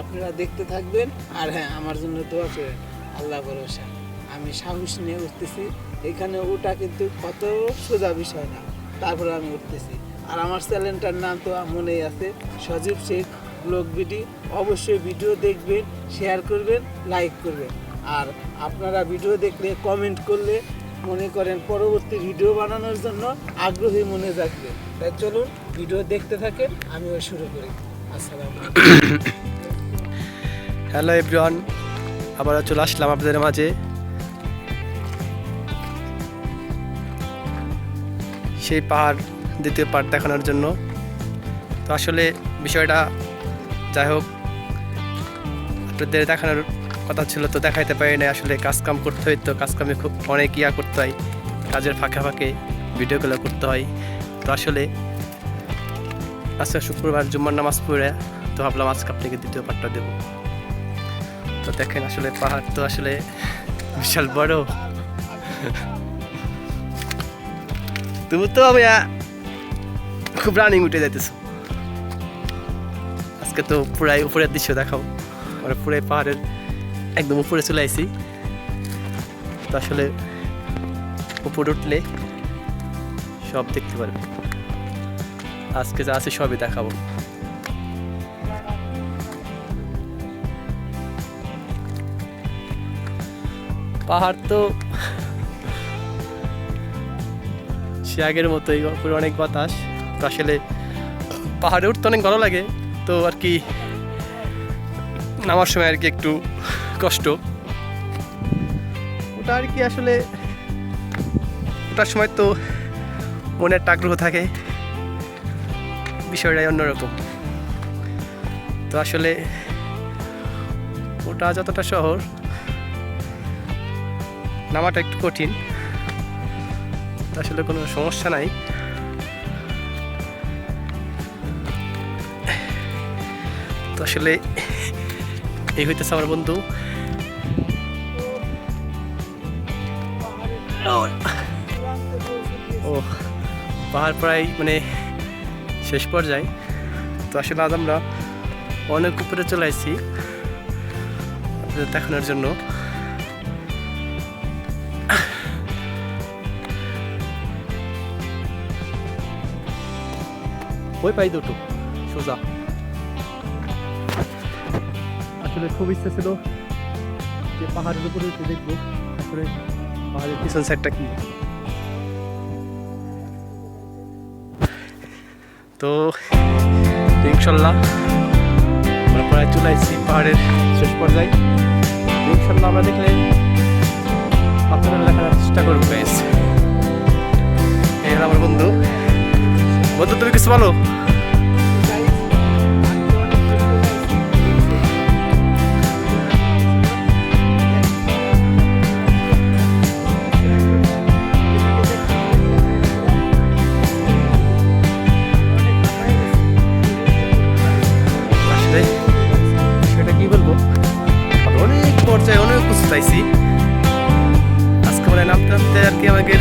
আপনারা দেখতে থাকবেন। আর হ্যাঁ আমার জন্য দোয়া করেন। আল্লাহ ভরসা। আমি সাহস নিয়ে উঠতেছি। এখানে ওটা কিন্তু কত সোজা বিষয় না। তারপরে আমি উঠতেছি। আর আমার চ্যানেলটার নাম তো মনেই আছে, সজীব শেখ ব্লগ বিডি। অবশ্যই ভিডিও দেখবেন, শেয়ার করবেন, লাইক করবেন। আর আপনারা ভিডিও দেখলে, কমেন্ট করলে মনে করেন পরবর্তী ভিডিও বানানোর জন্য আগ্রহী মনে থাকবে তাই চলুন, ভিডিও দেখতে থাকেন, আমিও শুরু করি। আসসালামু আলাইকুম। হ্যালো এভরিওয়ান আবার চলে আসলাম আপনাদের মাঝে। সেই পাহাড়, দ্বিতীয় পার্ট দেখানোর জন্য। তো আসলে বিষয়টা যাই হোক, আপনাদের দেখানোর কথা ছিল তো দেখাইতে পারি না আসলে কাজ কাম করতে হয় তো কাজ কামে খুব অনেক ইয়া করতে হয়। কাজের ফাঁকে ফাঁকে ভিডিওগুলো করতে হয়। তো আসলে আজকে শুক্রবার জুম্মার নামাজ পড়ে, তো ভাবলাম আজকে আপনাকে দ্বিতীয় পার্টটা দেবো। তো দেখেন আসলে পাহাড় তো আসলে বিশাল বড়। তুমি তো আমি খুব রানিং উঠে যাইতেছো। আজকে তো পুরাই উপরের দৃশ্য দেখাও মানে পুরাই পাহাড়ের একদম উপরে চলে আইছি। তো আসলে উপরে উঠলে সব দেখতে পারবে। আজকে যা আছে সবই দেখাবো। পাহাড় তো। সে আগের মতোই উপরে অনেক বাতাস। তো আসলে পাহাড়ে উঠতে অনেক ভালো লাগে, তো আর কি নামার সময় আর কি একটু কষ্ট। ওটা আর কি আসলে ওটার সময় তো মনে একটা আগ্রহ থাকে, বিষয়টাই অন্যরকম। তো আসলে ওটা যতটা শহর নামাটা একটু কঠিন। আসলে কোনো সমস্যা নাই। তো আসলে এই হইতেছে আমার বন্ধু। ও, পাহাড় প্রায় মানে শেষ পর্যায়ে। তো আসলে আজ আমরা অনেক উপরে চলে আসছি দেখানোর জন্য। ওই পাই দুটো। সোজা। আসলে খুব ইচ্ছা ছিল যে পাহাড়ের উপরে উঠে দেখব। আসলে পাহাড়ের পিছন সাইডটা কি? তো ইনশাল্লাহ আমরা প্রায় চলে আসছি পাহাড়ের শেষ পর্যায়ে। ইনশাল্লাহ আমরা দেখলে আপনারা দেখার চেষ্টা করব বন্ধু তুমি কিছু বলো চাইছি। আজকে মানে নামতে নামতে আর কি আমাকে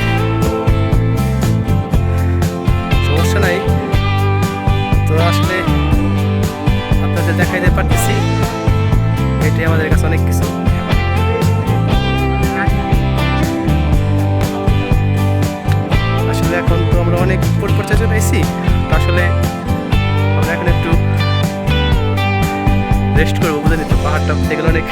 পারতেছি। এটাই আমাদের কাছে অনেক কিছু। আসলে এখন তো আমরা অনেক এসেছি তো আসলে আমরা এখন একটু রেস্ট করব বুঝে নিতে পাহাড়টা দেখলে অনেক